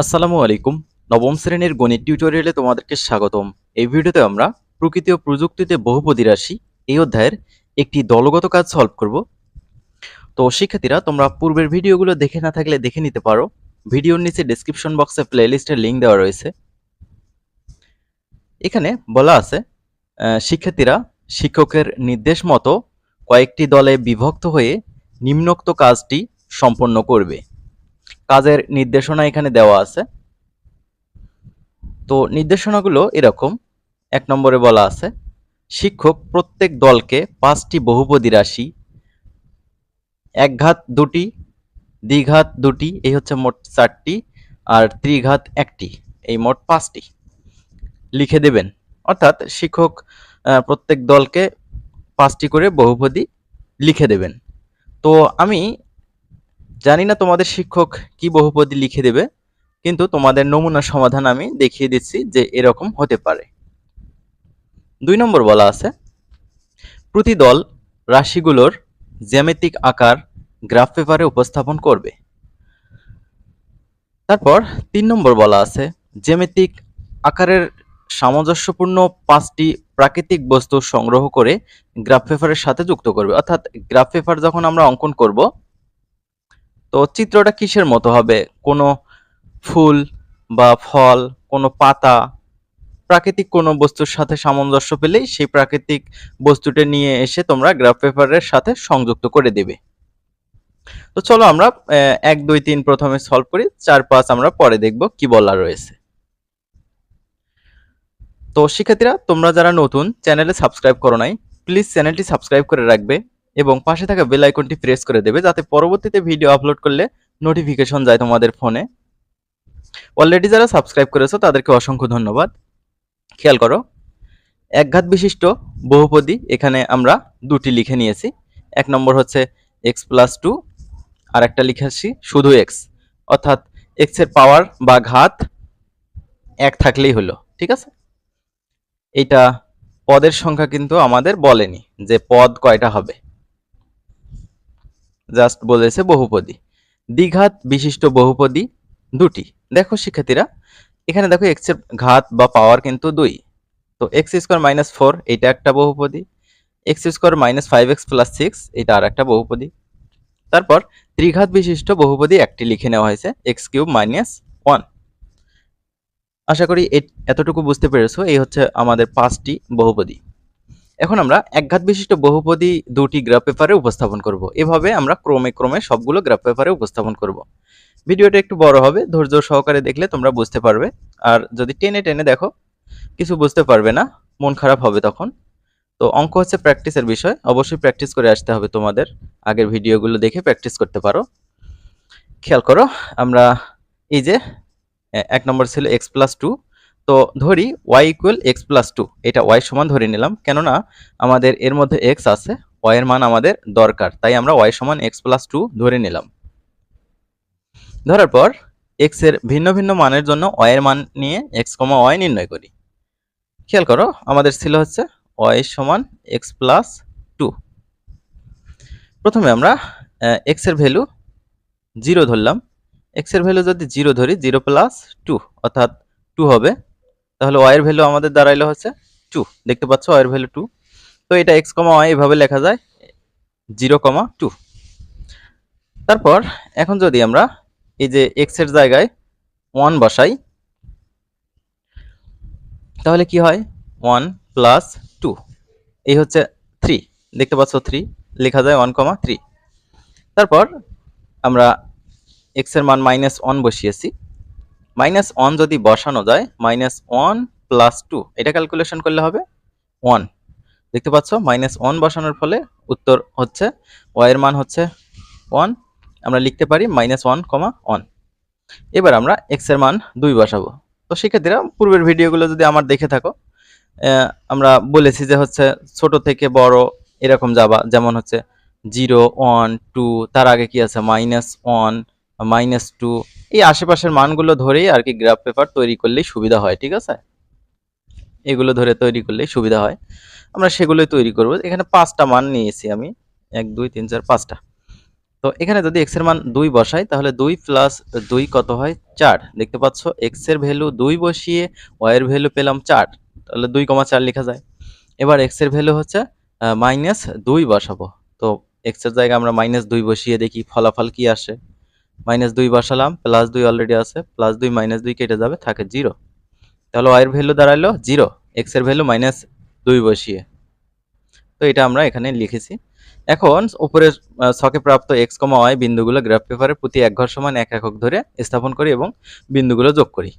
আসসালামু আলাইকুম। নবম শ্রেণির গণিত টিউটোরিয়ালে তোমাদেরকে স্বাগতম। এই ভিডিওতে আমরা প্রকৃতি ও প্রযুক্তিতে বহুপদী রাশি এই অধ্যায়ের একটি দলগত কাজ সলভ করব। তো শিক্ষার্থীরা, তোমরা পূর্বের ভিডিওগুলো দেখে না থাকলে দেখে নিতে পারো। ভিডিওর নিচে ডেসক্রিপশন বক্সে প্লেলিস্টের লিঙ্ক দেওয়া রয়েছে। এখানে বলা আছে শিক্ষার্থীরা শিক্ষকের নির্দেশ মতো কয়েকটি দলে বিভক্ত হয়ে নিম্নোক্ত কাজটি সম্পন্ন করবে। কাজের নির্দেশনা এখানে দেওয়া আছে। তো নির্দেশনাগুলো এরকম। এক নম্বরে বলা আছে, শিক্ষক প্রত্যেক দলকে পাঁচটি বহুপদী রাশি, একঘাত দুটি, দ্বিঘাত দুটি, এই হচ্ছে মোট চারটি, আর ত্রিঘাত একটি, এই মোট পাঁচটি লিখে দেবেন। অর্থাৎ শিক্ষক প্রত্যেক দলকে পাঁচটি করে বহুপদী লিখে দেবেন। তো আমি জানি না তোমাদের শিক্ষক কি বহুপদী লিখে দেবে, কিন্তু তোমাদের নমুনা সমাধান আমি দেখিয়ে দিচ্ছি যে এরকম হতে পারে। দুই নম্বর বলা আছে প্রতি দল রাশিগুলোর জ্যামিতিক আকার গ্রাফ পেপারে উপস্থাপন করবে। তারপর তিন নম্বর বলা আছে, জ্যামিতিক আকারের সামঞ্জস্যপূর্ণ পাঁচটি প্রাকৃতিক বস্তু সংগ্রহ করে গ্রাফ পেপারের সাথে যুক্ত করবে। অর্থাৎ গ্রাফ পেপার যখন আমরা অঙ্কন করব তো চিত্রটা কিসের মতো হবে? কোনো ফুল বা ফল, কোনো পাতা, প্রাকৃতিক কোনো বস্তুর সাথে সামঞ্জস্য পেলেই সেই প্রাকৃতিক বস্তুটা নিয়ে এসে তোমরা গ্রাফ পেপারের সাথে সংযুক্ত করে দেবে। তো চলো আমরা এক, দুই, তিন প্রথমে সলভ করি, চার, পাঁচ আমরা পরে দেখব কি বলা রয়েছে। তো শিক্ষার্থীরা, তোমরা যারা নতুন চ্যানেলে সাবস্ক্রাইব করো নাই প্লিজ চ্যানেলটি সাবস্ক্রাইব করে রাখবে। এবং পাশে থাকা বেল আইকনটি প্রেস করে দেবে, যাতে পরবর্তীতে ভিডিও আপলোড করলে নোটিফিকেশন যায় তোমাদের ফোনে অলরেডি যারা সাবস্ক্রাইব করেছ, তাদেরকে অসংখ্য ধন্যবাদ। খেয়াল করো, একঘাত বিশিষ্ট বহুপদী এখানে আমরা দুটি লিখে নিয়েছি। এক নম্বর হচ্ছে এক্স প্লাস টু আর একটা লিখেছি শুধু এক্স অর্থাৎ এক্সের পাওয়ার বা ঘাত এক থাকলেই হলো, ঠিক আছে? এইটা পদের সংখ্যা কিন্তু আমাদের বলেনি যে পদ কয়টা হবে। জাস্ট বলেছে বহুপদী। দ্বিঘাত বিশিষ্ট বহুপদী দুটি। দেখো শিক্ষার্থীরা, এখানে দেখো এক্সের ঘাত বা পাওয়ার কিন্তু দুই। তো এক্স স্কোয়ার মাইনাস ফোর এটা একটা বহুপদী। X square minus five x plus six এটা আর একটা বহুপদী। তারপর ত্রিঘাত বিশিষ্ট বহুপদী একটি লিখে নেওয়া হয়েছে এক্স কিউব মাইনাস ওয়ান আশা করি এতটুকু বুঝতে পেরেছ, এই হচ্ছে আমাদের পাঁচটি বহুপদী। এখন আমরা একঘাত বিশিষ্ট বহুপদী দুটি গ্রাফ পেপারে উপস্থাপন করব। এভাবে আমরা ক্রমে ক্রমে সবগুলো গ্রাফ পেপারে উপস্থাপন করব। ভিডিওটা একটু বড় হবে, ধৈর্য সহকারে দেখলে তোমরা বুঝতে পারবে। আর যদি টেনে টেনে দেখো, কিছু বুঝতে পারবে না, মন খারাপ হবে তখন। তো অঙ্ক হচ্ছে প্র্যাকটিসের বিষয়, অবশ্যই প্র্যাকটিস করে আসতে হবে তোমাদের। আগের ভিডিওগুলো দেখে প্র্যাকটিস করতে পারো। খেয়াল করো, আমরা এই যে এক নম্বর ছিল এক্স প্লাস টু তো ধরি y equal x plus two এটা ওয়াই সমান ধরে নিলাম, কেননা আমাদের এর মধ্যে এক্স আছে ওয়াই এর মান আমাদের দরকার, তাই আমরা ওয়াই সমান এক্স প্লাস টু ধরে নিলাম। ধরার পর এক্সের ভিন্ন ভিন্ন মানের জন্য ওয়াই এর মান নিয়ে এক্স কমা ওয়াই নির্ণয় করি। খেয়াল করো, আমাদের ছিল হচ্ছে ওয়াই সমান এক্স প্লাস টু প্রথমে আমরা এক্সের ভ্যালু জিরো ধরলাম এক্সের ভ্যালু যদি জিরো ধরি জিরো প্লাস টু অর্থাৎ টু হবে তাহলে ওয়াই এর ভ্যালু আমাদের দাঁড়াইলো হচ্ছে টু দেখতে পাচ্ছ ওয়াই এর ভ্যালু টু তো এটা এক্স কমা ওয়াই এভাবে লেখা যায় জিরো কমা টু তারপর এখন যদি আমরা এই যে এক্সের জায়গায় ওয়ান বসাই, তাহলে কি হয়? ওয়ান প্লাস টু এই হচ্ছে থ্রি দেখতে পাচ্ছ থ্রি লেখা যায় ওয়ান কমা থ্রি তারপর আমরা এক্সের মান মাইনাস ওয়ান বসিয়েছি। মাইনাস ওয়ান যদি বসানো যায়, মাইনাস ওয়ান প্লাস টু, এটা ক্যালকুলেশন করলে হবে ওয়ান। দেখতে পাচ্ছ, মাইনাস ওয়ান বসানোর ফলে উত্তর হচ্ছে ওয়াই এর মান হচ্ছে ওয়ান। আমরা লিখতে পারি মাইনাস ওয়ান কমা ওয়ান। এবার আমরা এক্সের মান দুই বসাবো। তো শিক্ষার্থীরা, পূর্বের ভিডিওগুলো যদি আমার দেখে থাকো আমরা বলেছি যে হচ্ছে ছোট থেকে বড় এরকম যাবা, যেমন হচ্ছে জিরো, ওয়ান, টু, তার আগে কি আছে? মাইনাস ওয়ান, মাইনাস টু এই আশেপাশের মানগুলো ধরেই আর কি গ্রাফ পেপার তৈরি করলেই সুবিধা হয়, ঠিক আছে? এগুলো ধরে তৈরি করলেই সুবিধা হয়। আমরা সেগুলোই তৈরি করব। এখানে পাঁচটা মান নিয়েছি আমি। এক, দুই, তিন, চার, পাঁচটা। তো এখানে যদি এক্সের মান দুই বসাই, তাহলে দুই প্লাস দুই কত হয়? চার। দেখতে পাচ্ছ এক্সের ভ্যালু দুই বসিয়ে ওয়াই এর ভ্যালু পেলাম চার। তাহলে দুই কমা চার লেখা যায়। এবার এক্সের ভ্যালু হচ্ছে মাইনাস দুই বসাবো। তো এক্সের জায়গায় আমরা মাইনাস দুই বসিয়ে দেখি, ফলাফল কি আসে। মাইনাস দুই বসালাম প্লাস দুই অলরেডি আছে প্লাস দুই মাইনাস দুই কেটে যাবে থাকে জিরো তাহলে ওয়াই এর ভ্যালু দাঁড়াল জিরো এক্সের ভ্যালু মাইনাস দুই বসিয়ে। তো এটা আমরা এখানে লিখেছি। এখন উপরে আহ, ছকে প্রাপ্ত এক্স কমা ওয়াই বিন্দুগুলো গ্রাফ পেপারে প্রতি এক ঘর সমান এক একক ধরে স্থাপন করি এবং বিন্দুগুলো যোগ করি।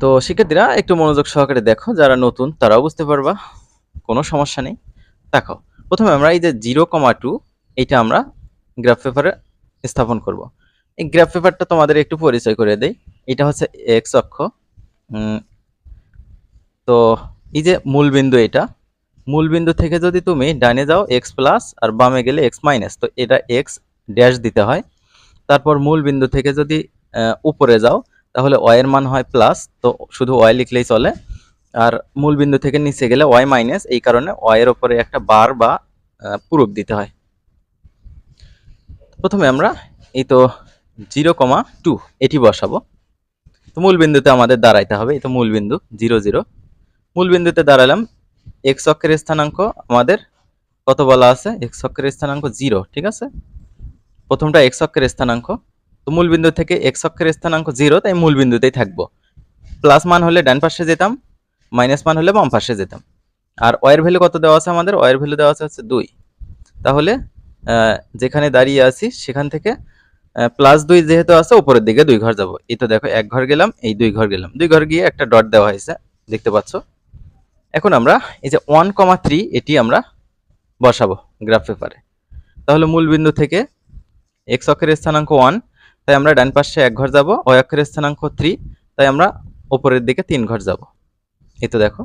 তো শিক্ষার্থীরা একটু মনোযোগ সহকারে দেখো যারা নতুন তারাও বুঝতে পারবা কোনো সমস্যা নেই। দেখো প্রথমে আমরা এই যে জিরো কমা টু এইটা আমরা গ্রাফ পেপারে স্থাপন করব। এই গ্রাফ পেপারটা তোমাদের একটু পরিচয় করে দেই। এটা হচ্ছে এক্স অক্ষ। তো এই যে মূল বিন্দু এটা, মূল বিন্দু থেকে যদি তুমি ডানে যাও এক্স প্লাস আর বামে গেলে এক্স মাইনাস তো এটা এক্স ড্যাশ দিতে হয়। তারপর মূল বিন্দু থেকে যদি উপরে যাও, তাহলে ওয়াই এর মান হয় প্লাস তো শুধু ওয়াই লিখলেই চলে। আর মূল বিন্দু থেকে নিচে গেলে ওয়াই মাইনাস এই কারণে ওয়াই এর উপরে একটা বার বা পূরক দিতে হয়। প্রথমে আমরা এই তো জিরো কমা টু এটি বসাবো। তো মূল বিন্দুতে আমাদের দাঁড়াইতে হবে, এই তো মূল বিন্দু জিরো জিরো। মূল বিন্দুতে দাঁড়ালাম, এক্স অক্ষের স্থানাঙ্ক আমাদের কত বলা আছে? এক্স অক্ষের স্থানাঙ্ক জিরো, ঠিক আছে? প্রথমটা এক্স অক্ষের স্থানাঙ্ক, তো মূল বিন্দু থেকে এক্স অক্ষের স্থানাঙ্ক জিরো, তাই মূল বিন্দুতেই থাকব। প্লাস মান হলে ডান পাশে যেতাম, মাইনাস মান হলে বাম পাশে যেতাম। আর ওয়ের ভ্যালু কত দেওয়া আছে আমাদের? ওয়ের ভ্যালু দেওয়া আছে হচ্ছে দুই। তাহলে যেখানে দাঁড়িয়ে আছি, সেখান থেকে প্লাস দুই যেহেতু আছে, উপরের দিকে দুই ঘর যাব। এই তো দেখো, এক ঘর গেলাম, এই দুই ঘর গেলাম। দুই ঘর গিয়ে একটা ডট দেওয়া হয়েছে, দেখতে পাচ্ছ? এখন আমরা, এই যে ওয়ান কমা থ্রি এটি আমরা বসাবো গ্রাফ পেপারে তাহলে মূল বিন্দু থেকে এক্স অক্ষের স্থানাঙ্ক ওয়ান তাই আমরা ডান পাশে এক ঘর যাব ওই অক্ষের স্থানাঙ্ক থ্রি তাই আমরা উপরের দিকে তিন ঘর যাব। এই তো দেখো,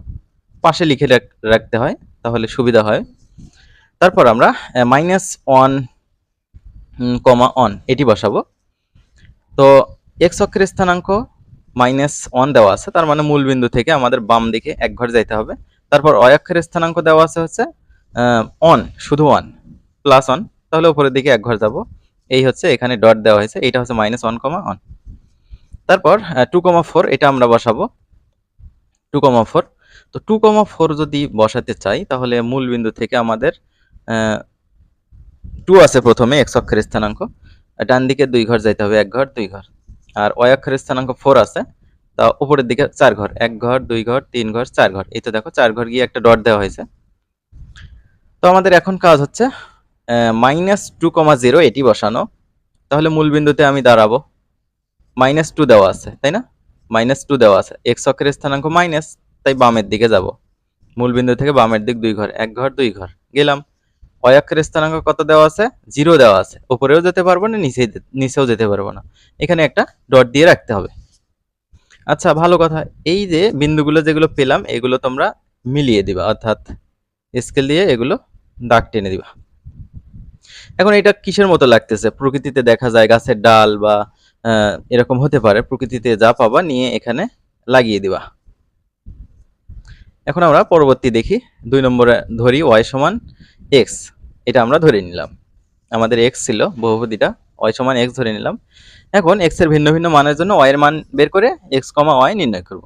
পাশে লিখে রাখ- রাখতে হয়, তাহলে সুবিধা হয়। তারপর আমরা মাইনাস ওয়ান কমা অন এটি বসাবো। তো এক্স অক্ষের স্থানাঙ্ক মাইনাস ওয়ান দেওয়া আছে, তার মানে মূল বিন্দু থেকে আমাদের বাম দিকে এক ঘর যাইতে হবে। তারপর অয় অক্ষের স্থানাঙ্ক দেওয়া আছে হচ্ছে অন শুধু ওয়ান প্লাস ওয়ান তাহলে উপরের দিকে এক ঘর যাব। এই হচ্ছে এখানে ডট দেওয়া হয়েছে এটা হচ্ছে মাইনাস ওয়ান কমা ওয়ান তারপর টু কমা ফোর এটা আমরা বসাবো। টু কমা ফোর তো টু কমা ফোর যদি বসাতে চাই, তাহলে মূল বিন্দু থেকে আমাদের টু আছে প্রথমে এক্স অক্ষের স্থানাঙ্ক। ডান দিকে দুই ঘর যাইতে হবে, এক ঘর, দুই ঘর। আর ওই অক্ষের স্থানাঙ্ক ফোর আছে, তা উপরের দিকে চার ঘর, এক ঘর, দুই ঘর, তিন ঘর, চার ঘর। এই তো দেখো, চার ঘর গিয়ে একটা ডট দেওয়া হয়েছে। তো আমাদের এখন কাজ হচ্ছে মাইনাস টু কমা জিরো এটি বসানো। তাহলে মূল বিন্দুতে আমি দাঁড়াবো। মাইনাস টু দেওয়া আছে, তাই না? মাইনাস টু দেওয়া আছে। এক্স অক্ষের স্থানাঙ্ক মাইনাস তাই বামের দিকে যাব। মূল বিন্দু থেকে বামের দিক দুই ঘর, এক ঘর, দুই ঘর। গেলাম। ওই অক্ষের স্থানাঙ্ক কত দেওয়া আছে? জিরো দেওয়া আছে। উপরেও যেতে পারব না নিচে নিচেও যেতে পারব না। এখানে একটা ডট দিয়ে রাখতে হবে। আচ্ছা ভালো কথা। এই যে বিন্দুগুলো যেগুলো পেলাম, এগুলো তোমরা মিলিয়ে দিবা। অর্থাৎ স্কেল দিয়ে এগুলো দাগ টেনে দিবা। এখন এটা কিসের মতো লাগতেছে? প্রকৃতিতে দেখা যায় গাছের ডাল বা এরকম হতে পারে। প্রকৃতিতে যা পাবা নিয়ে এখানে লাগিয়ে দিবা। এখন আমরা পরবর্তী দেখি। দুই নম্বরে ধরি ওয়াই সমান এক্স এটা আমরা ধরে নিলাম। আমাদের এক্স ছিল বহুপতিটা ওয়াই সমান এক্স ধরে নিলাম। এখন এক্সের ভিন্ন ভিন্ন মানের জন্য ওয়াই এর মান বের করে এক্স কমা ওয়াই নির্ণয় করব।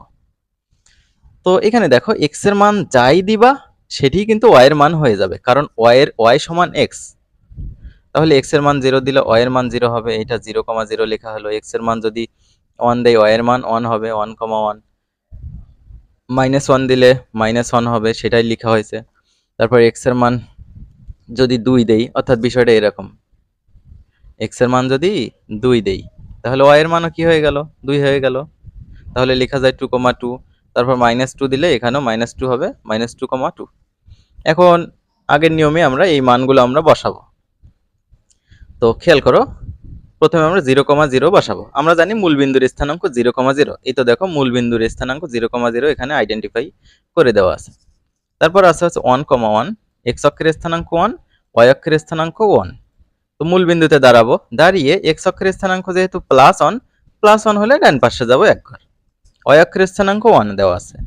তো এখানে দেখো এক্সের মান যাই দিবা সেটি কিন্তু ওয়াই এর মান হয়ে যাবে, কারণ ওয়াই এর ওয়াই সমান এক্স তাহলে এক্সের মান জিরো দিলে ওয়াই এর মান জিরো হবে, এটা জিরো কমা জিরো লেখা হলো। এক্সের মান যদি ওয়ান দেয় ওয়াই এর মান ওয়ান হবে one comma one minus one দিলে মাইনাস ওয়ান হবে, সেটাই লেখা হয়েছে। তারপর এক্সের মান যদি দুই দেই, অর্থাৎ বিষয়টা এরকম। এক্সের মান যদি দুই দেই, তাহলে ওয়াই এর মানও কি হয়ে গেল? দুই হয়ে গেল। তাহলে লেখা যায় টু কমা টু তারপর মাইনাস টু দিলে এখানেও মাইনাস টু হবে মাইনাস টু কমা টু এখন আগের নিয়মে আমরা এই মানগুলো আমরা বসাবো। তো খেয়াল করো, প্রথমে আমরা জিরো কমা জিরো বসাবো। আমরা জানি মূল বিন্দুর স্থানাঙ্ক জিরো কমা জিরো এই তো দেখো মূল বিন্দুর স্থানাঙ্ক জিরো কমা জিরো এখানে আইডেন্টিফাই করে দেওয়া আছে। তারপর আছে হচ্ছে ওয়ান কমা ওয়ান এক্স অক্ষের স্থানাঙ্ক ওয়ান ওয়াই অক্ষের স্থানাঙ্ক ওয়ান তো মূল বিন্দুতে দাঁড়াবো, দাঁড়িয়ে এক্স অক্ষের স্থানাঙ্ক যেহেতু প্লাস ওয়ান প্লাস ওয়ান হলে ডান পাশে যাব এক ঘর ওয়াই অক্ষের স্থানাঙ্ক ওয়ান দেওয়া আছে।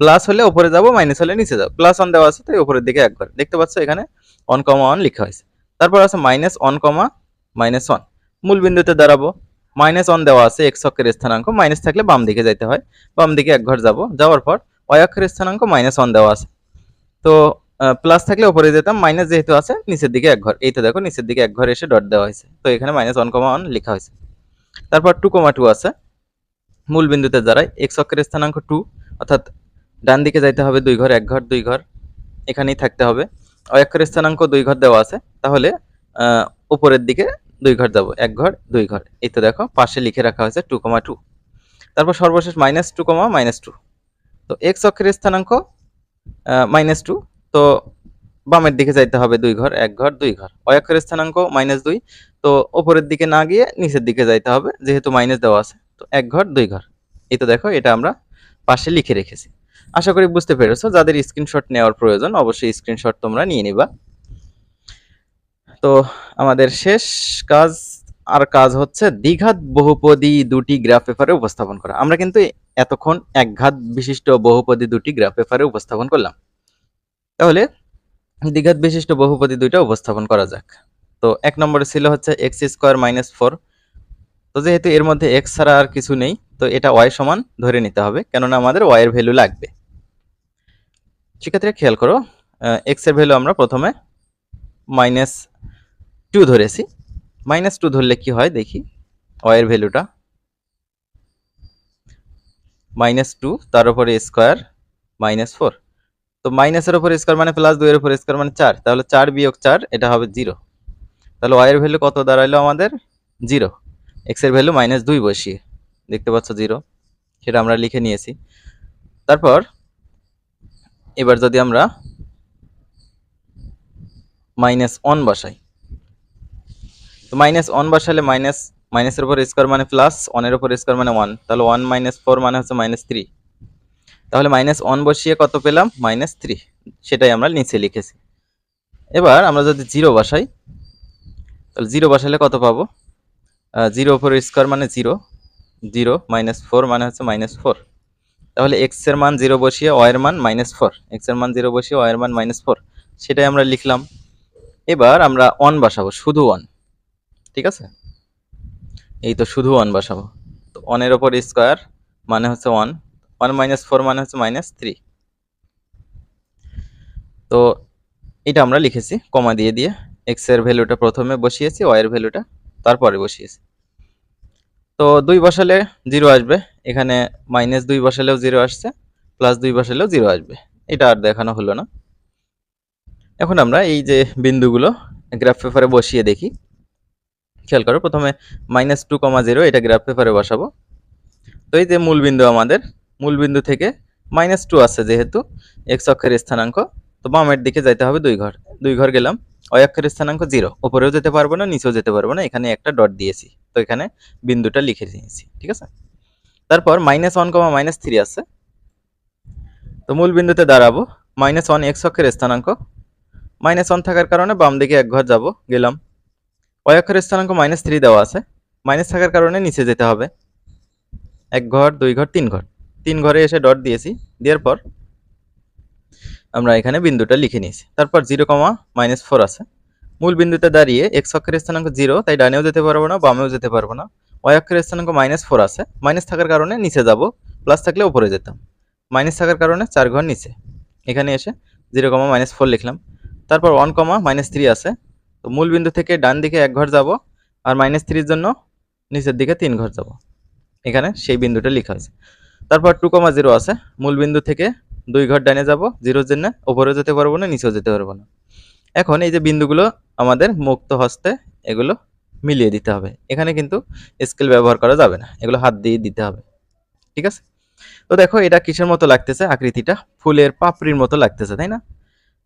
প্লাস হলে উপরে যাব মাইনাস হলে নিচে যাব। প্লাস ওয়ান দেওয়া আছে, তাই উপরের দিকে এক দেখতে পাচ্ছ এখানে ওয়ান কমা ওয়ান লেখা হয়েছে। তারপর আছে minus one comma minus one মূল বিন্দুতে দাঁড়াবো মাইনাস ওয়ান দেওয়া আছে এক্স অক্ষের স্থানাঙ্ক। মাইনাস থাকলে বাম দিকে যাইতে হয়। বাম দিকে এক ঘর যাব। যাওয়ার পর ওয়াই অক্ষের স্থানাঙ্ক মাইনাস ওয়ান দেওয়া আছে। তো প্লাস থাকলে উপরে যেতাম মাইনাস যেহেতু আছে, নিচের দিকে এক ঘর। এই তো দেখো, নিচের দিকে এক ঘর এসে ডট দেওয়া হয়েছে। তো এখানে মাইনাস ওয়ান কমা ওয়ান লেখা হয়েছে। তারপর টু কমা টু আছে। মূল বিন্দুতে দাঁড়ায় এক্স অক্ষের স্থানাঙ্ক টু অর্থাৎ ডান দিকে যাইতে হবে দুই ঘর, এক ঘর, দুই ঘর, এখানেই থাকতে হবে। অক্ষের স্থানাঙ্ক দুই ঘর দেওয়া আছে, তাহলে উপরের দিকে দুই ঘর যাব, এক ঘর, দুই ঘর। এই তো দেখো, পাশে লিখে রাখা হয়েছে টু কমা টু তারপর সর্বশেষ minus two comma minus two তো এক্স অক্ষের স্থানাঙ্ক মাইনাস টু তো বামের দিকে যাইতে হবে দুই ঘর, এক ঘর, দুই ঘর। অক্ষের স্থানাঙ্ক মাইনাস দুই। তো ওপরের দিকে না গিয়ে নিচের দিকে যাইতে হবে, যেহেতু মাইনাস দেওয়া আছে। তো এক ঘর, দুই ঘর। এই তো দেখো, এটা আমরা পাশে লিখে রেখেছি। আশা করি বুঝতে পেরেছ, যাদের স্ক্রিনশট নেওয়ার প্রয়োজন, অবশ্যই স্ক্রিনশট তোমরা নিয়ে নিবা। তো আমাদের শেষ কাজ, আর কাজ হচ্ছে দ্বিঘাত বহুপদী দুটি গ্রাফ পেপারে উপস্থাপন করা। আমরা কিন্তু এতক্ষণ একঘাত বিশিষ্ট বহুপদী দুটি গ্রাফ পেপারে উপস্থাপন করলাম। তাহলে দ্বিঘাত বিশিষ্ট বহুপদী দুইটা উপস্থাপন করা যাক। তো এক নম্বরে ছিল হচ্ছে এক্স স্কোয়ার মাইনাস ফোর। তো যেহেতু এর মধ্যে এক্স ছাড়া আর কিছু নেই, তো এটা ওয়াই সমান ধরে নিতে হবে, কেননা আমাদের ওয়াই এর ভ্যালু লাগবে। সেক্ষেত্রে খেয়াল করো এক্সের ভ্যালু আমরা প্রথমে মাইনাস টু ধরেছি। মাইনাস টু ধরলে কি হয় দেখি ওয়াইয়ের ভ্যালুটা। মাইনাস টু তার উপরে স্কোয়ার মাইনাস ফোর তো মাইনাসের ওপর স্কোয়ার মানে প্লাস দুইয়ের উপর স্কোয়ার মানে চার। তাহলে চার বিয়োগ চার, এটা হবে জিরো তাহলে ওয়াই এর ভ্যালু কত দাঁড়াইলো আমাদের? জিরো এক্সের ভ্যালু মাইনাস দুই বসিয়ে। দেখতে পাচ্ছ জিরো সেটা আমরা লিখে নিয়েছি। তারপর, এবার যদি আমরা মাইনাস ওয়ান বসাই। তো মাইনাস ওয়ান বসালে মাইনাস মাইনাসের উপর স্কোয়ার মানে প্লাস ওয়ানের উপর স্কোয়ার মানে ওয়ান তাহলে ওয়ান মাইনাস ফোর মানে হচ্ছে মাইনাস থ্রি তাহলে মাইনাস ওয়ান বসিয়ে কত পেলাম? মাইনাস থ্রি সেটাই আমরা নিচে লিখেছি। এবার আমরা যদি জিরো বসাই, তাহলে জিরো বসালে কত পাবো? জিরো উপর স্কোয়ার মানে জিরো জিরো মাইনাস ফোর মানে হচ্ছে মাইনাস ফোর তাহলে এক্সের মান জিরো বসিয়ে ওয়াই এর মান মাইনাস ফোর এক্সের মান জিরো বসিয়ে ওয়াই এর মান মাইনাস ফোর সেটাই আমরা লিখলাম। এবার আমরা ওয়ান বসাবো, শুধু ওয়ান ঠিক আছে? এই তো শুধু ওয়ান বসাবো। তো ওয়ানের ওপর স্কোয়ার মানে হচ্ছে ওয়ান ওয়ান মাইনাস ফোর মানে হচ্ছে মাইনাস থ্রি তো এটা আমরা লিখেছি, কমা দিয়ে দিয়ে এক্সের ভ্যালুটা প্রথমে বসিয়েছি ওয়াই এর ভ্যালুটা তারপরে বসিয়েছি। তো দুই বসালে জিরো আসবে, এখানে মাইনাস দুই বসালেও জিরো আসছে প্লাস দুই বসালেও জিরো আসবে। এটা আর দেখানো হলো না। এখন আমরা এই যে বিন্দুগুলো গ্রাফ পেপারে বসিয়ে দেখি। খেয়াল করো, প্রথমে মাইনাস টু কমা জিরো এটা গ্রাফ পেপারে বসাবো। তো এই যে মূল বিন্দু আমাদের মূল বিন্দু থেকে মাইনাস টু আছে যেহেতু এক্স অক্ষের স্থানাঙ্ক, তো বামের দিকে যাইতে হবে দুই ঘর। দুই ঘর গেলাম ওই অক্ষের স্থানাঙ্ক জিরো উপরেও যেতে পারব না, নিচেও যেতে পারব না, এখানে একটা ডট দিয়েছি। তো এখানে বিন্দুটা লিখে দিয়েছি, ঠিক আছে? তারপর minus one comma minus three আছে। তো মূল বিন্দুতে দাঁড়াবো মাইনাস ওয়ান এক্স অক্ষের স্থানাঙ্ক। মাইনাস ওয়ান থাকার কারণে বাম দিকে এক ঘর যাব, গেলাম। ওই অক্ষের স্থানাঙ্ক মাইনাস থ্রি দেওয়া আছে। মাইনাস থাকার কারণে নিচে যেতে হবে। এক ঘর, দুই ঘর, তিন ঘর। তিন ঘরে এসে ডট দিয়েছি, দেওয়ার পর আমরা এখানে বিন্দুটা লিখে নিয়েছি। তারপর জিরো কমা মাইনাস ফোর আছে। মূল বিন্দুতে দাঁড়িয়ে এক্স অক্ষের স্থানাঙ্ক জিরো, তাই ডানেও যেতে পারব না, বামেও যেতে পারব না। ওয়াই অক্ষের স্থানাঙ্ক মাইনাস ফোর আছে। মাইনাস থাকার কারণে নিচে যাব প্লাস থাকলে উপরে যেতাম। মাইনাস থাকার কারণে চার ঘর নিচে। এখানে এসে জিরো কমা মাইনাস ফোর লিখলাম। তারপর ওয়ান কমা মাইনাস থ্রি আছে। তো মূল বিন্দু থেকে ডান দিকে এক ঘর যাব, আর মাইনাস থ্রির জন্য নিচের দিকে তিন ঘর যাব। এখানে সেই বিন্দুটা লেখা আছে। তারপর টু কমা জিরো আছে, মূল বিন্দু থেকে দুই ঘর ডানে যাব, জিরোর জন্য ওপরেও যেতে পারব না, নিচেও যেতে পারব না। এখন এই যে বিন্দুগুলো আমাদের মুক্ত হস্তে, এগুলো মিলিয়ে দিতে হবে। এখানে কিন্তু স্কেল ব্যবহার করা যাবে না, এগুলো হাত দিয়ে দিতে হবে। ঠিক আছে? তো দেখো, এটা কিসের মতো লাগতেছে? আকৃতিটা ফুলের পাপড়ির মতো লাগতেছে, তাই না?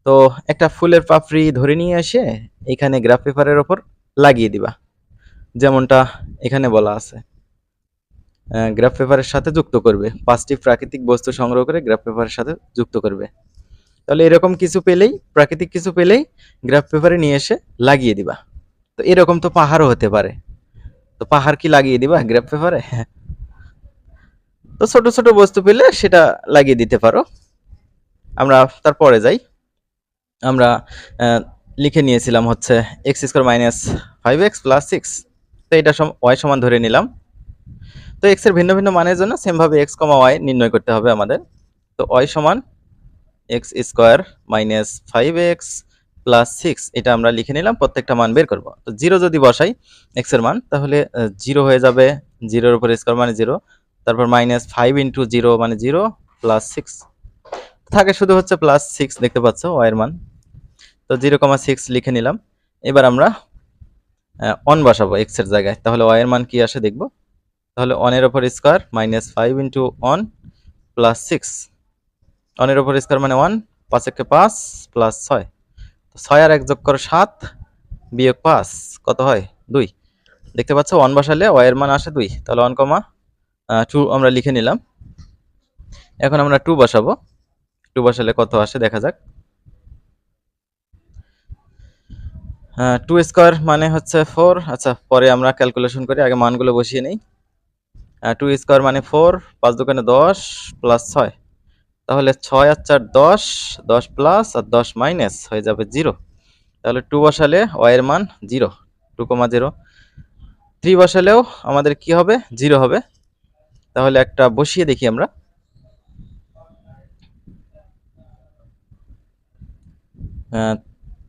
তো একটা ফুলের পাপড়ি ধরে নিয়ে এসে এখানে গ্রাফ পেপারের ওপর লাগিয়ে দিবা। যেমনটা এখানে বলা আছে। গ্রাফ পেপারের সাথে যুক্ত করবে। পাঁচটি প্রাকৃতিক বস্তু সংগ্রহ করে গ্রাফ পেপারের সাথে যুক্ত করবে। তাহলে এরকম কিছু পেলেই, প্রাকৃতিক কিছু পেলেই গ্রাফ পেপারে নিয়ে এসে লাগিয়ে দিবা। তো এরকম তো পাহাড়ও হতে পারে। তো পাহাড় কি লাগিয়ে দিবা গ্রাফ পেপারে তো ছোট ছোট বস্তু পেলে সেটা লাগিয়ে দিতে পারো। আমরা তারপরে যাই। আমরা লিখে নিয়েছিলাম হচ্ছে x square minus five x plus six তো এটা ওয়াই সমান ধরে নিলাম। তো এক্সের ভিন্ন ভিন্ন মানের জন্য সেমভাবে এক্স কমা ওয়াই নির্ণয় করতে হবে আমাদের। তো ওয়াই সমান x square minus five x plus six এটা আমরা লিখে নিলাম, প্রত্যেকটা মান বের করব। তো জিরো যদি বসাই এক্সের মান, তাহলে জিরো হয়ে যাবে জিরোর উপর স্কোয়ার মানে জিরো তারপর মাইনাস ফাইভ ইন্টু জিরো মানে জিরো প্লাস সিক্স থাকে শুধু হচ্ছে প্লাস সিক্স দেখতে পাচ্ছ ওয়াইয়ের মান। তো জিরো কমা সিক্স লিখে নিলাম। এবার আমরা অন বসাবো এক্সের জায়গায়। তাহলে ওয়াইয়ের মান কি আসে দেখব? তাহলে অনের ওপর square minus five into one plus six অনের ওপর স্কোয়ার মানে ওয়ান পাঁচ একে পাঁচ প্লাস ছয়। ছয় আর এক যোগ করো সাত, বিয়োগ পাঁচ, কত হয়? দুই। দেখতে পাচ্ছ ওয়ান বসালে ওয়াইয়ের মান আসে দুই। তাহলে ওয়ান কমা টু আমরা লিখে নিলাম। এখন আমরা টু বসাবো। টু বসালে কত আসে? দেখা যাক। টু স্কোয়ার মানে হচ্ছে ফোর আচ্ছা পরে আমরা ক্যালকুলেশন করি, আগে মানগুলো বসিয়ে নিই। টু স্কোয়ার মানে ফোর পাঁচ দোকানে দশ প্লাস ছয়। তাহলে ছয় আর চার দশ দশ প্লাস আর দশ মাইনাস হয়ে যাবে জিরো তাহলে টু বসালে ওয়াইয়ের মান zero two comma zero three বসালেও আমাদের কি হবে? জিরো হবে। তাহলে একটা বসিয়ে দেখি আমরা।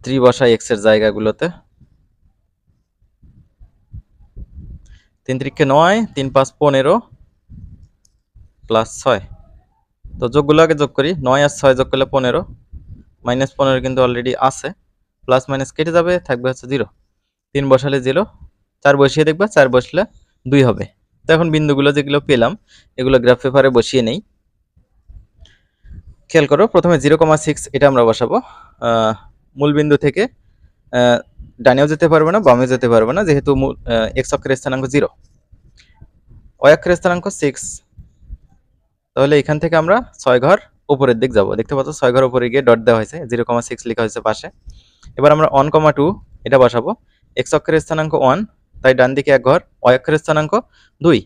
থ্রি বসাই এক্সের জায়গাগুলোতে। তিন ত্রিকে নয়, তিন পাঁচ পনেরো প্লাস ছয়। তো যোগগুলো আগে যোগ করি, নয় আর ছয় যোগ করলে পনেরো মাইনাস পনেরো কিন্তু অলরেডি আছে প্লাস মাইনাস কেটে যাবে, থাকবে হচ্ছে জিরো তিন বসালে জিরো চার বসিয়ে দেখবা, চার বসলে দুই হবে। তো এখন বিন্দুগুলো যেগুলো পেলাম, এগুলো গ্রাফ পেপারে বসিয়ে নেই। খেয়াল করো, প্রথমে জিরো কমা সিক্স এটা আমরা বসাবো। মূল বিন্দু থেকে ডানেও যেতে পারবে না বামেও যেতে পারবে না, যেহেতু এক্স অক্ষের স্থানাঙ্ক জিরো ওই অক্ষের স্থানাঙ্ক সিক্স তাহলে এখান থেকে আমরা ছয় ঘর উপরের দিক যাব। দেখতে পাচ্ছ ছয় ঘর উপরে গিয়ে ডট দেওয়া হয়েছে জিরো কমা সিক্স লেখা হয়েছে পাশে। এবার আমরা ওয়ান কমা টু এটা বসাবো। এক্স অক্ষের স্থানাঙ্ক ওয়ান তাই ডান দিকে এক ঘর ওয়াই অক্ষের স্থানাঙ্ক দুই।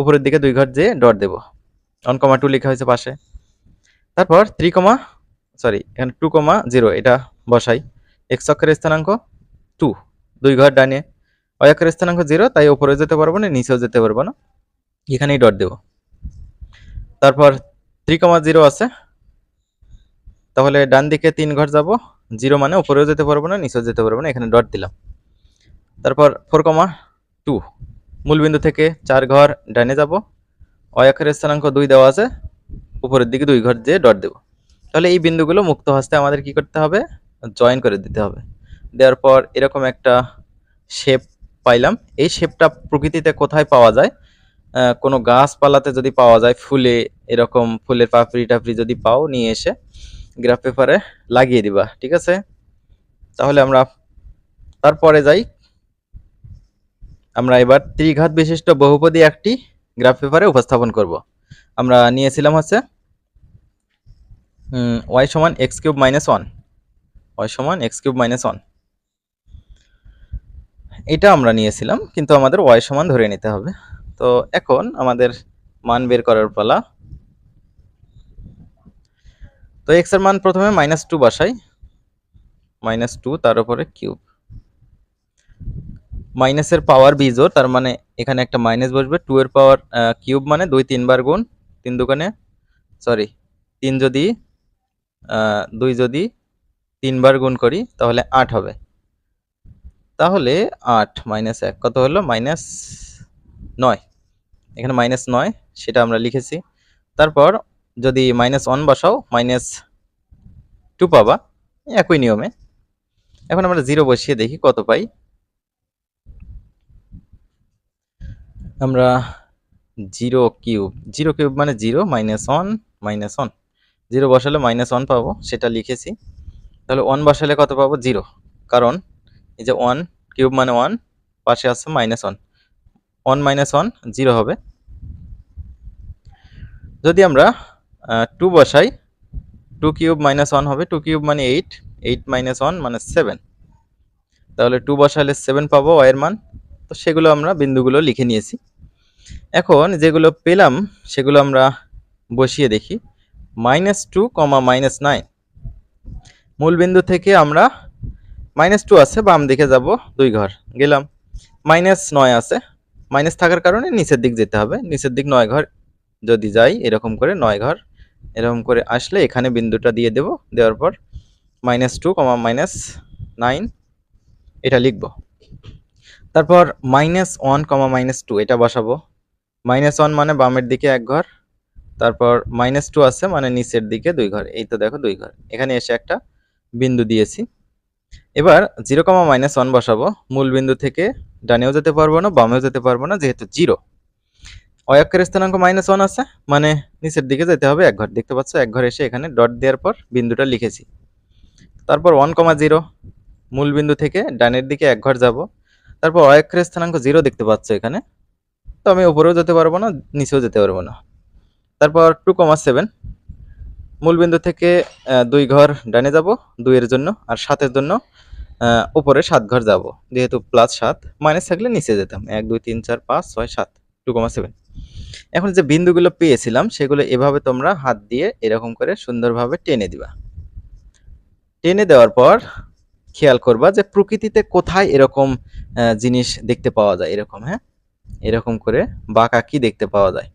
উপরের দিকে দুই ঘর যেয়ে ডট দেব। ওয়ান কমা টু লেখা হয়েছে পাশে। তারপর থ্রি কমা সরি এখানে টু কমা জিরো এটা বসাই। এক্স অক্ষের স্থানাঙ্ক টু দুই ঘর ডানে। ওয়াই অক্ষের স্থানাঙ্ক জিরো তাই উপরে যেতে পারব না, নিচেও যেতে পারব না। এখানেই ডট দেব। তারপর থ্রি কমা জিরো আছে। তাহলে ডান দিকে তিন ঘর যাব। জিরো মানে উপরেও যেতে পারব না, নিচেও যেতে পারব না, এখানে ডট দিলাম। তারপর ফোর কমা টু মূলবিন্দু থেকে চার ঘর ডানে যাব। অয়াক্ষের স্থানাঙ্ক দুই দেওয়া আছে। উপরের দিকে দুই ঘর দিয়ে ডট দেব। তাহলে এই বিন্দুগুলো মুক্ত হস্তে আমাদের কি করতে হবে? জয়েন করে দিতে হবে। দেওয়ার পর এরকম একটা শেপ পাইলাম। এই শেপটা প্রকৃতিতে কোথায় পাওয়া যায়? কোনো গাছপালাতে যদি পাওয়া যায়, ফুলে, এরকম ফুলের পাপড়ি টাপড়ি যদি পাও, নিয়ে এসে গ্রাফ পেপারে লাগিয়ে দিবা, ঠিক আছে? তাহলে আমরা তারপরে যাই। আমরা এবার ত্রিঘাত বিশিষ্ট বহুপদী একটি গ্রাফ পেপারে উপস্থাপন করব। আমরা নিয়েছিলাম হচ্ছে ওয়াই সমান x cube minus one y সমান এক্স কিউব মাইনাস ওয়ান এটা আমরা নিয়েছিলাম, কিন্তু আমাদের ওয়াই সমান ধরে নিতে হবে। তো এখন আমাদের মান বের করার পালা। তো এক্সের মান প্রথমে মাইনাস টু বসাই। মাইনাস টু তার উপরে কিউব। মাইনাসের পাওয়ার বিজোর তার মানে এখানে একটা মাইনাস বসবে। টু এর পাওয়ার কিউব মানে দুই তিনবার গুণ, তিন দোকানে সরি তিন যদি দুই যদি তিনবার গুণ করি, তাহলে আট হবে। তাহলে আট মাইনাস এক, কত হলো? মাইনাস নয়। এখানে মাইনাস নয়, সেটা আমরা লিখেছি। তারপর যদি মাইনাস ওয়ান বসাও, মাইনাস টু পাবা, একই নিয়মে। এখন আমরা জিরো বসিয়ে দেখি কত পাই। আমরা জিরো কিউব জিরো কিউব মানে zero, minus one minus one. Zero বসালে মাইনাস ওয়ান পাবো, সেটা লিখেছি। তাহলে ওয়ান বসালে কত পাবো? জিরো কারণ এই যে ওয়ান কিউব মানে ওয়ান পাশে আছে minus one one minus one zero হবে। যদি আমরা টু বসাই টু কিউব মাইনাস ওয়ান হবে। টু কিউব মানে এইট এইট মাইনাস ওয়ান মানে সেভেন তাহলে টু বসালে সেভেন পাবো ওয়ের মান। তো সেগুলো আমরা বিন্দুগুলো লিখে নিয়েছি। এখন যেগুলো পেলাম, সেগুলো আমরা বসিয়ে দেখি। Minus two comma minus nine মূল বিন্দু থেকে আমরা মাইনাস টু আছে, বাম দিকে যাব দুই ঘর। গেলাম। মাইনাস নয় আছে। মাইনাস থাকার কারণে নিচের দিক যেতে হবে। নিচের দিক নয় ঘর যদি যাই, এরকম করে নয় ঘর, এরকম করে আসলে এখানে বিন্দুটা দিয়ে দেব। দেওয়ার পর minus two comma minus nine এটা লিখব। তারপর minus one comma minus two এটা বসাবো। মাইনাস ওয়ান মানে বামের দিকে এক ঘর, তারপর মাইনাস টু আছে মানে নিচের দিকে দুই ঘর। এই তো দেখো দুই ঘর। এখানে এসে একটা বিন্দু দিয়েছি। এবার জিরো কমা মাইনাস ওয়ান বসাবো। মূল বিন্দু থেকে ডানেও যেতে পারব না, বামেও যেতে পারব না, যেহেতু জিরো। অয়ক্ষের স্থানাঙ্ক মাইনাস ওয়ান আছে মানে নিচের দিকে যেতে হবে এক ঘর। দেখতে পাচ্ছ, এক ঘর এসে এখানে ডট দেওয়ার পর বিন্দুটা লিখেছি। তারপর ওয়ান কমা জিরো, মূল বিন্দু থেকে ডানের দিকে এক ঘর যাব। তারপর অয়ক্ষের স্থানাঙ্ক জিরো দেখতে পাচ্ছ এখানে। তো আমি উপরেও যেতে পারব না, নিচেও যেতে পারব না। তারপর টু কমা সেভেন মূলবিন্দু থেকে দুই ঘর ডানে যাব, দুইয়ের জন্য আর সাতের জন্য উপরে সাত ঘর যাব। যেহেতু প্লাস সাত মাইনাস থাকলে নিচে যেতাম। এক, দুই, তিন, চার, পাঁচ, ছয়, সাত, টু কমা সেভেন এখন যে বিন্দুগুলো পেয়েছিলাম, সেগুলো এভাবে তোমরা হাত দিয়ে এরকম করে সুন্দরভাবে টেনে দিবা। টেনে দেওয়ার পর খেয়াল করবা যে প্রকৃতিতে কোথায় এরকম জিনিস দেখতে পাওয়া যায় এরকম হ্যাঁ? এরকম করে বাঁকা কি দেখতে পাওয়া যায়?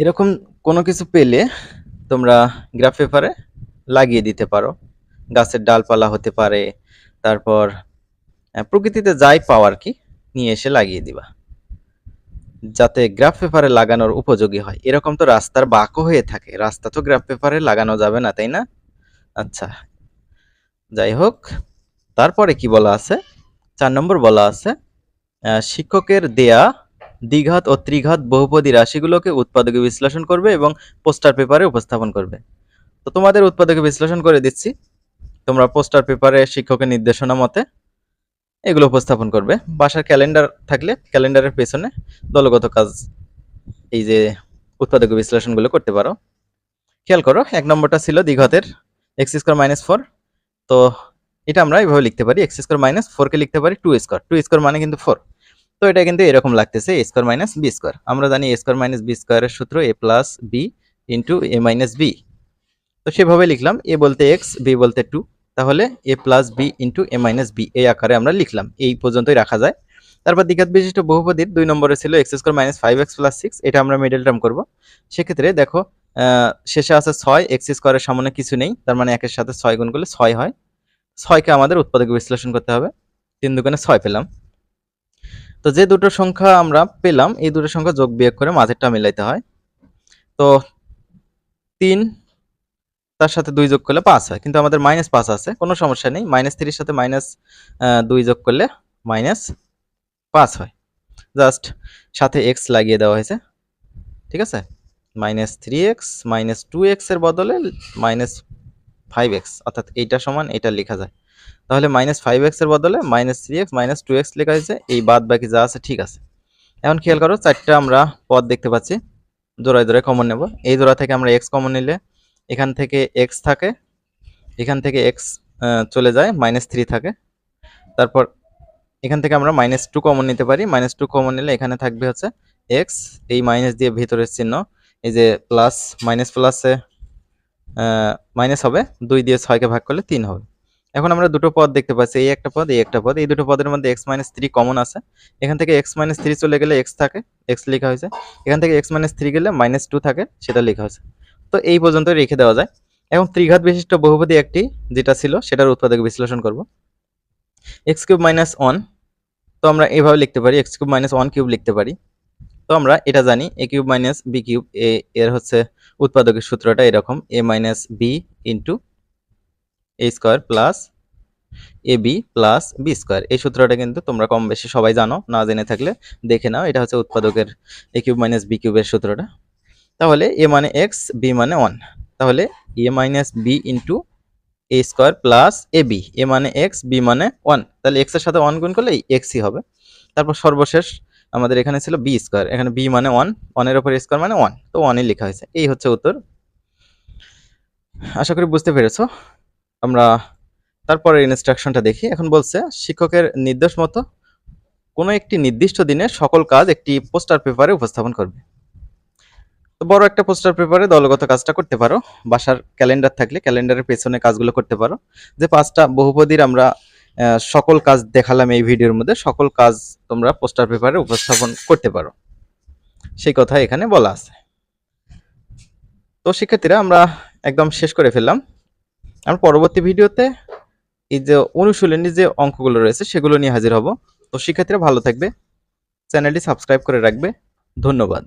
এরকম কোনো কিছু পেলে তোমরা গ্রাফ পেপারে লাগিয়ে দিতে পারো। গাছের ডালপালা হতে পারে, তারপর প্রকৃতিতে যাই পাওয়ার কি, নিয়ে এসে লাগিয়ে দিবা। যাতে গ্রাফ পেপারে লাগানোর উপযোগী হয়। এরকম তো রাস্তার বাঁকও হয়ে থাকে। রাস্তা তো গ্রাফ পেপারে লাগানো যাবে না, তাই না? আচ্ছা যাই হোক, তারপরে কি বলা আছে? চার নম্বর বলা আছে শিক্ষকের দেয়া দ্বিঘাত ও ত্রিঘাত বহুপদী রাশিগুলোকে উৎপাদকে বিশ্লেষণ করবে এবং পোস্টার পেপারে উপস্থাপন করবে। তো তোমাদের উৎপাদকে বিশ্লেষণ করে দিচ্ছি। তোমরা পোস্টার পেপারে শিক্ষকের নির্দেশনা মতে এগুলো উপস্থাপন করবে। বাসার ক্যালেন্ডার থাকলে ক্যালেন্ডারের পেছনে দলগত কাজ, এই যে উৎপাদক বিশ্লেষণগুলো করতে পারো। খেয়াল করো, এক নম্বরটা ছিল দ্বিঘাতের এক্স স্কোয়ার মাইনাস ফোর। তো এটা আমরা এইভাবে লিখতে পারি, এক্স স্কোয়ার মাইনাস ফোরকে লিখতে পারি টু স্কোয়ার। টু স্কোয়ার মানে কিন্তু ফোর। তো এটা কিন্তু এরকম লাগতেছে A square minus B square আমরা জানি এ স্কোয়ার মাইনাস বি স্কোয়ারের সূত্র A plus B into A minus B তো সেভাবে লিখলাম এ বলতে এক্স বি বলতে টু তাহলে A plus B into A minus B এই আকারে আমরা লিখলাম। এই পর্যন্তই রাখা যায়। তারপর দ্বিঘাত বিশিষ্ট বহুপদীর দুই নম্বরে ছিল x square minus five x plus six এটা আমরা মিডল টার্ম করব। সেক্ষেত্রে দেখো শেষে আছে ছয় এক্স স্কোয়ারের সামনে কিছু নেই, তার মানে একের সাথে ছয় গুণ করলে ছয় হয়। ছয়কে আমাদের উৎপাদক বিশ্লেষণ করতে হবে। তিন দুগুণে ছয় পেলাম। তো যে দুটো সংখ্যা আমরা পেলাম, এই দুটো সংখ্যা যোগ বিয়োগ করে মাঝেরটা মিলাইতে হয়। তো তিন, তার সাথে দুই যোগ করলে পাঁচ হয়, কিন্তু আমাদের মাইনাস পাঁচ আছে, কোনো সমস্যা নেই। মাইনাস থ্রির সাথে মাইনাস দুই যোগ করলে মাইনাস পাঁচ হয়। জাস্ট সাথে এক্স লাগিয়ে দেওয়া হয়েছে, ঠিক আছে? Minus three x minus two এক্সের বদলে মাইনাস ফাইভ এক্স অর্থাৎ এইটা সমান এটা লেখা যায়। তাহলে মাইনাস ফাইভ এক্সের বদলে minus three x minus two x লেখা হয়েছে। এই বাদ বাকি যা আছে ঠিক আছে। এখন খেয়াল করো, চারটা আমরা পদ দেখতে পাচ্ছি। জোড়ায় জোড়ায় কমন নেব। এই জোড়া থেকে আমরা এক্স কমন নিলে এখান থেকে এক্স থাকে, এখান থেকে এক্স চলে যায় মাইনাস থ্রি থাকে। তারপর এখান থেকে আমরা মাইনাস টু কমন নিতে পারি। মাইনাস টু কমন নিলে এখানে থাকবে হচ্ছে এক্স এই মাইনাস দিয়ে ভিতরের চিহ্ন, এই যে প্লাস মাইনাস প্লাসে মাইনাস হবে। দুই দিয়ে ছয়কে ভাগ করলে তিন হবে। এখন আমরা দুটো পদ দেখতে পাচ্ছি, এই একটা পদ, এই একটা পদ। এই দুটো পদের মধ্যে এক্স মাইনাস থ্রি কমন আছে। এখান থেকে এক্স মাইনাস থ্রি চলে গেলে এক্স থাকে এক্স লেখা হয়েছে। এখান থেকে এক্স মাইনাস থ্রি গেলে মাইনাস টু থাকে, সেটা লেখা হয়েছে। তো এই পর্যন্ত রেখে দেওয়া যায়। এখন ত্রিঘাত বিশিষ্ট বহুপদী একটি যেটা ছিল, সেটার উৎপাদক বিশ্লেষণ করব। এক্স কিউব মাইনাস ওয়ান তো আমরা এভাবে লিখতে পারি x cube minus one cube লিখতে পারি। তো আমরা এটা জানি a cube minus b cube a, এর হচ্ছে উৎপাদকের সূত্রটা এরকম a minus b into a square plus a b plus b square এই সূত্রটা কিন্তু তোমরা কম বেশি সবাই জানো, না জেনে থাকলে দেখে নাও। এটা হচ্ছে উৎপাদকের এ কিউব মাইনাস বি কিউবের সূত্রটা। তাহলে এ মানে এক্স বি মানে ওয়ান তাহলে a minus b into a square plus a b a মানে এক্স বি মানে ওয়ান তাহলে এক্সের সাথে ওয়ান গুণ করলে এক্সই হবে। তারপর সর্বশেষ আমাদের এখানে ছিল বি স্কোয়ার এখানে বি মানে ওয়ান ওয়ানের উপর স্কোয়ার মানে ওয়ান তো ওয়ানই লেখা হয়েছে। এই হচ্ছে উত্তর। আশা করি বুঝতে পেরেছ। আমরা তারপরে ইনস্ট্রাকশনটা দেখি। এখন বলছে, শিক্ষকের নির্দেশ মতো কোনো একটি নির্দিষ্ট দিনে সকল কাজ একটি পোস্টার পেপারে উপস্থাপন করবে। তো বড় একটা পোস্টার পেপারে দলগত কাজটা করতে পারো। বাসার ক্যালেন্ডার থাকলে ক্যালেন্ডারের পেছনে কাজগুলো করতে পারো। যে পাঁচটা বহুপদীর আমরা সকল কাজ দেখালাম এই ভিডিওর মধ্যে, সকল কাজ তোমরা পোস্টার পেপারে উপস্থাপন করতে পারো। সেই কথা এখানে বলা আছে। তো শিক্ষার্থীরা, আমরা একদম শেষ করে ফেললাম। আমরা পরবর্তী ভিডিওতে এই যে অনুশীলনী যে অঙ্কগুলো রয়েছে, সেগুলো নিয়ে হাজির হব। তো শিক্ষার্থীরা ভালো থাকবে। চ্যানেলটি সাবস্ক্রাইব করে রাখবে। ধন্যবাদ।